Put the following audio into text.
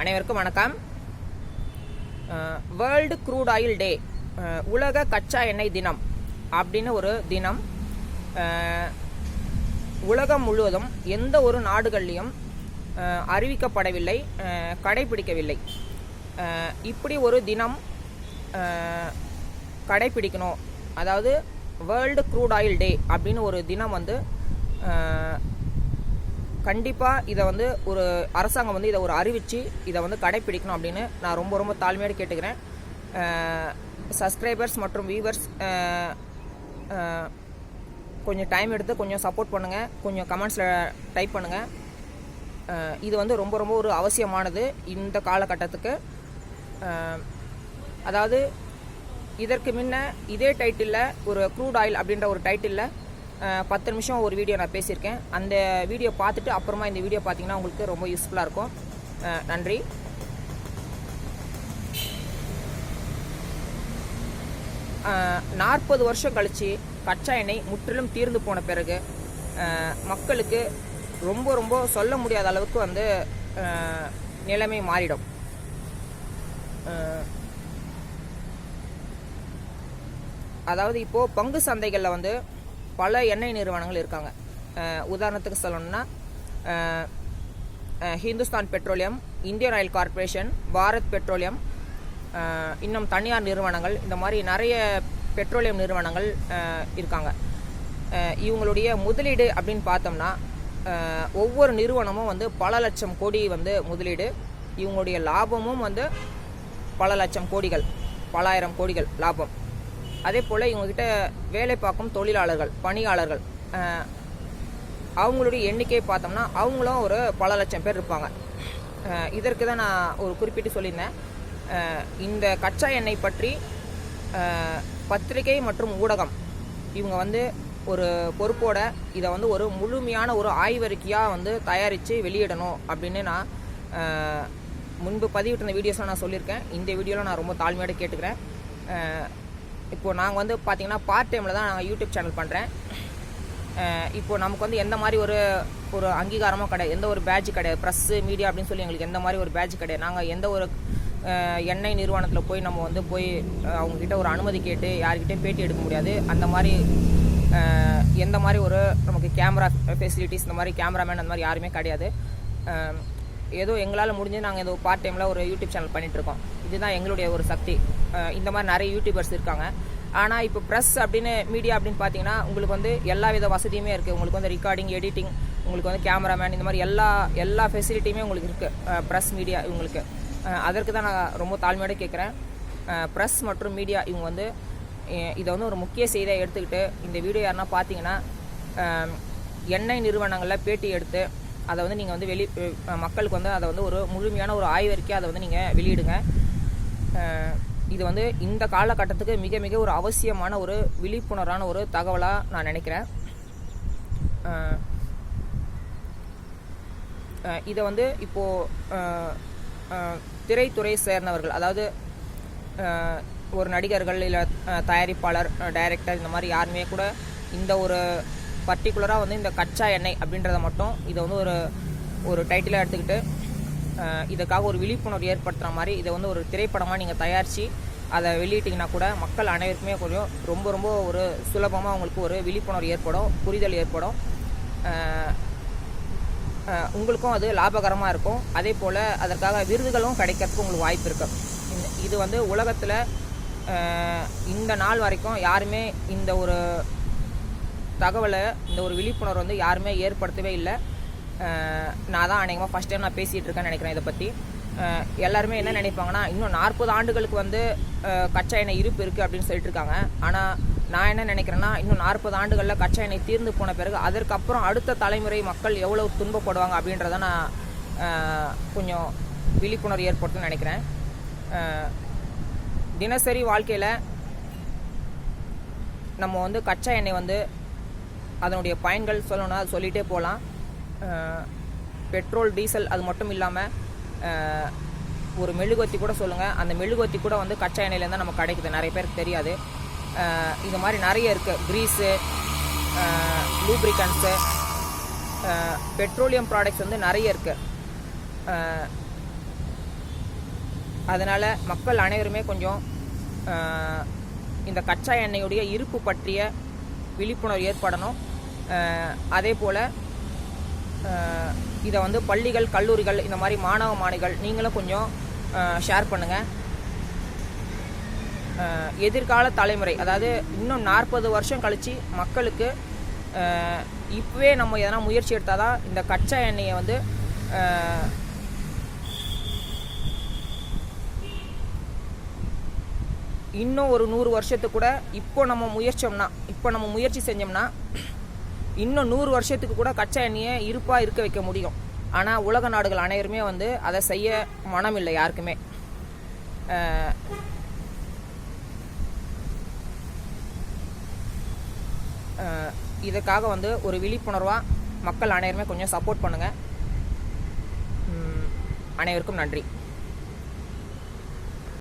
அனைவருக்கும் வணக்கம். World crude oil டே உலக கச்சா எண்ணெய் தினம் அப்படின்னு ஒரு தினம். உலகம் முழுவதும் எந்த ஒரு நாடுகள்லையும் அறிவிக்கப்படவில்லை கடைபிடிக்கவில்லை. இப்படி ஒரு தினம் கடைபிடிக்கணும். அதாவது வேர்ல்டு க்ரூட் ஆயில் டே அப்படின்னு ஒரு தினம் வந்து கண்டிப்பாக இதை வந்து ஒரு அரசாங்கம் வந்து இதை ஒரு அறிவித்து இதை வந்து கடைப்பிடிக்கணும் அப்படின்னு நான் ரொம்ப ரொம்ப தாழ்மையோடு கேட்டுக்கிறேன். சப்ஸ்கிரைபர்ஸ் மற்றும் வியூவர்ஸ் கொஞ்சம் டைம் எடுத்து கொஞ்சம் சப்போர்ட் பண்ணுங்கள் கொஞ்சம் கமெண்ட்ஸில் டைப் பண்ணுங்கள் இது வந்து ரொம்ப ரொம்ப ஒரு அவசியமானது இந்த காலகட்டத்துக்கு. அதாவது இதற்கு முன்ன இதே டைட்டிலில் ஒரு க்ரூட் ஆயில் அப்படின்ற ஒரு டைட்டிலில் பத்து நிமிஷம் ஒரு வீடியோ நான் பேசியிருக்கேன். அந்த வீடியோ பார்த்துட்டு அப்புறமா இந்த வீடியோ பார்த்தீங்கன்னா உங்களுக்கு ரொம்ப யூஸ்ஃபுல்லாக இருக்கும். நன்றி. நாற்பது வருஷம் கழித்து கச்சா எண்ணெய் முற்றிலும் தீர்ந்து போன பிறகு மக்களுக்கு ரொம்ப ரொம்ப சொல்ல முடியாத அளவுக்கு வந்து நிலைமை மாறிடும். அதாவது இப்போது பங்கு சந்தைகளில் வந்து பல எண்ணெய் நிறுவனங்கள் இருக்காங்க. உதாரணத்துக்கு சொல்லணும்னா Hindustan Petroleum Indian Oil Corporation Bharat Petroleum இன்னும் தனியார் நிறுவனங்கள் இந்த மாதிரி நிறைய பெட்ரோலியம் நிறுவனங்கள் இருக்காங்க. இவங்களுடைய முதலீடு அப்படின்னு பார்த்தோம்னா ஒவ்வொரு நிறுவனமும் வந்து பல லட்சம் கோடி வந்து முதலீடு இவங்களுடைய லாபமும் வந்து பல லட்சம் கோடிகள் பலாயிரம் கோடிகள் லாபம். அதே போல் இவங்ககிட்ட வேலை பார்க்கும் தொழிலாளர்கள் பணியாளர்கள் அவங்களுடைய எண்ணிக்கையை பார்த்தோம்னா அவங்களும் ஒரு பல லட்சம் பேர் இருப்பாங்க. இதற்கு தான் நான் ஒரு குறிப்பிட்டு சொல்லியிருந்தேன். இந்த கச்சா எண்ணெய் பற்றி பத்திரிகை மற்றும் ஊடகம் இவங்க வந்து ஒரு பொறுப்போட இதை வந்து ஒரு முழுமையான ஒரு ஆய்வறிக்கையாக வந்து தயாரித்து வெளியிடணும் அப்படின்னு நான் முன்பு பதிவிட்டிருந்த வீடியோஸ்லாம் நான் சொல்லியிருக்கேன். இந்த வீடியோவில் நான் ரொம்ப தாழ்மையோடு கேட்டுக்கிறேன். இப்போது நாங்கள் வந்து பார்த்தீங்கன்னா பார்ட் டைமில் தான் நாங்கள் யூடியூப் சேனல் பண்ணுறேன் இப்போ நமக்கு வந்து எந்த மாதிரி ஒரு ஒரு அங்கீகாரமும் கிடையாது எந்த ஒரு பேட்ச் கிடையாது ப்ரெஸ்ஸு மீடியா அப்படின்னு சொல்லி எங்களுக்கு எந்த மாதிரி ஒரு பேட்ச் கிடையாது நாங்கள் எந்த ஒரு எண்ணெய் நிறுவனத்தில் போய் நம்ம வந்து போய் அவங்கக்கிட்ட ஒரு அனுமதி கேட்டு யார்கிட்டையும் பேட்டி எடுக்க முடியாது. அந்த மாதிரி எந்த மாதிரி ஒரு நமக்கு கேமரா ஃபெசிலிட்டிஸ் இந்த மாதிரி கேமராமேன் அந்த மாதிரி யாருமே கிடையாது. ஏதோ எங்களால் முடிஞ்சு நாங்கள் ஏதோ பார்ட் டைமில் ஒரு யூடியூப் சேனல் பண்ணிகிட்ருக்கோம் இதுதான் எங்களுடைய ஒரு சக்தி. இந்த மாதிரி நிறைய யூடியூபர்ஸ் இருக்காங்க. ஆனால் இப்போ ப்ரெஸ் அப்படின்னு மீடியா அப்படின்னு பார்த்தீங்கன்னா உங்களுக்கு வந்து எல்லா வித வசதியுமே இருக்குது உங்களுக்கு வந்து ரெக்கார்டிங் எடிட்டிங் உங்களுக்கு வந்து கேமராமேன் இந்த மாதிரி எல்லா எல்லா ஃபெசிலிட்டியுமே உங்களுக்கு இருக்குது ப்ரெஸ் மீடியா இவங்களுக்கு. அதற்கு தான் நான் ரொம்ப தாழ்மையோட கேட்குறேன் ப்ரெஸ் மற்றும் மீடியா இவங்க வந்து இதை வந்து ஒரு முக்கிய செய்தியாக எடுத்துக்கிட்டு இந்த வீடியோ யாருன்னா பார்த்தீங்கன்னா எண்ணெய் நிறுவனங்களில் பேட்டி எடுத்து அதை வந்து நீங்கள் வந்து வெளி மக்களுக்கு வந்து அதை வந்து ஒரு முழுமையான ஒரு ஆய்வறிக்கை அதை வந்து நீங்கள் வெளியிடுங்க. இது வந்து இந்த காலகட்டத்துக்கு மிக மிக ஒரு அவசியமான ஒரு விழிப்புணர்வான ஒரு தகவலாக நான் நினைக்கிறேன். இதை வந்து இப்போது திரைத்துறை சேர்ந்தவர்கள் அதாவது ஒரு நடிகர்கள் இல்லை தயாரிப்பாளர் டைரக்டர் இந்த மாதிரி யாருமே கூட இந்த ஒரு பர்டிகுலராக வந்து இந்த கச்சா எண்ணெய் அப்படின்றத மட்டும் இதை வந்து ஒரு ஒரு டைட்டிலாக எடுத்துக்கிட்டு இதுக்காக ஒரு விழிப்புணர்வு ஏற்படுத்துகிற மாதிரி இதை வந்து ஒரு திரைப்படமாக நீங்கள் தயாரித்து அதை வெளியிட்டிங்கன்னா கூட மக்கள் அனைவருக்குமே கொஞ்சம் ரொம்ப ரொம்ப ஒரு சுலபமாக அவங்களுக்கு ஒரு விழிப்புணர்வு ஏற்படும் புரிதல் ஏற்படும். உங்களுக்கும் அது லாபகரமாக இருக்கும். அதே போல் அதற்காக விருதுகளும் கிடைக்கிறதுக்கு உங்களுக்கு வாய்ப்பு இருக்கும் இந்த- இது வந்து உலகத்தில் இந்த நாள் வரைக்கும் யாருமே இந்த ஒரு தகவலை இந்த ஒரு விழிப்புணர்வு வந்து யாருமே ஏற்படுத்தவே இல்லை. நான் தான் அநேகமாக ஃபஸ்ட் டைம் நான் பேசிகிட்டு இருக்கேன்னு நினைக்கிறேன் இதை பற்றி எல்லாருமே என்ன நினைப்பாங்கன்னா இன்னும் நாற்பது ஆண்டுகளுக்கு வந்து கச்சா எண்ணெய் இருப்பு இருக்குது அப்படின்னு சொல்லிட்டு இருக்காங்க. ஆனால் நான் என்ன நினைக்கிறேன்னா இன்னும் நாற்பது ஆண்டுகளில் கச்சா எண்ணெய் தீர்ந்து போன பிறகு அதற்கப்புறம் அடுத்த தலைமுறை மக்கள் எவ்வளோ துன்பப்படுவாங்க அப்படின்றத நான் கொஞ்சம் விழிப்புணர்வு ஏற்படுத்தும்னு நினைக்கிறேன். தினசரி வாழ்க்கையில் நம்ம வந்து கச்சா எண்ணெய் வந்து அதனுடைய பயன்கள் சொல்லணும்னா அது சொல்லிகிட்டே போகலாம் பெட்ரோல் டீசல் அது மட்டும் இல்லாமல் ஒரு மெழுகுவத்தி கூட சொல்லுங்கள் அந்த மெழுகுவத்தி கூட வந்து கச்சா எண்ணெயிலேருந்து தான் நமக்கு கிடைக்குது. நிறைய பேருக்கு தெரியாது. இது மாதிரி நிறைய இருக்குது க்ரீஸு லூப்ரிகன்ஸு பெட்ரோலியம் ப்ராடக்ட்ஸ் வந்து நிறைய இருக்குது அதனால் மக்கள் அனைவருமே கொஞ்சம் இந்த கச்சா எண்ணெயுடைய இருப்பு பற்றிய விழிப்புணர்வு ஏற்படணும். அதே போல் இதை வந்து பள்ளிகள் கல்லூரிகள் இந்த மாதிரி மாணவ மாணிகள் நீங்களும் கொஞ்சம் ஷேர் பண்ணுங்கள் எதிர்கால தலைமுறை அதாவது இன்னும் நாற்பது வருஷம் கழித்து மக்களுக்கு இப்போவே நம்ம எதனா முயற்சி எடுத்தால் தான் இந்த கச்சா எண்ணெயை வந்து இன்னும் ஒரு நூறு வருஷத்துக்கு கூட இப்போ நம்ம முயற்சோம்னா இப்போ நம்ம முயற்சி செஞ்சோம்னா இன்னும் நூறு வருஷத்துக்கு கூட கச்சா எண்ணெயை இருப்பாக இருக்க வைக்க முடியும். ஆனால் உலக நாடுகள் அனைவருமே வந்து அதை செய்ய மனம் இல்லை யாருக்குமே. இதற்காக இதுக்காக வந்து ஒரு விழிப்புணர்வாக மக்கள் அனைவருமே கொஞ்சம் சப்போர்ட் பண்ணுங்கள் அனைவருக்கும் நன்றி.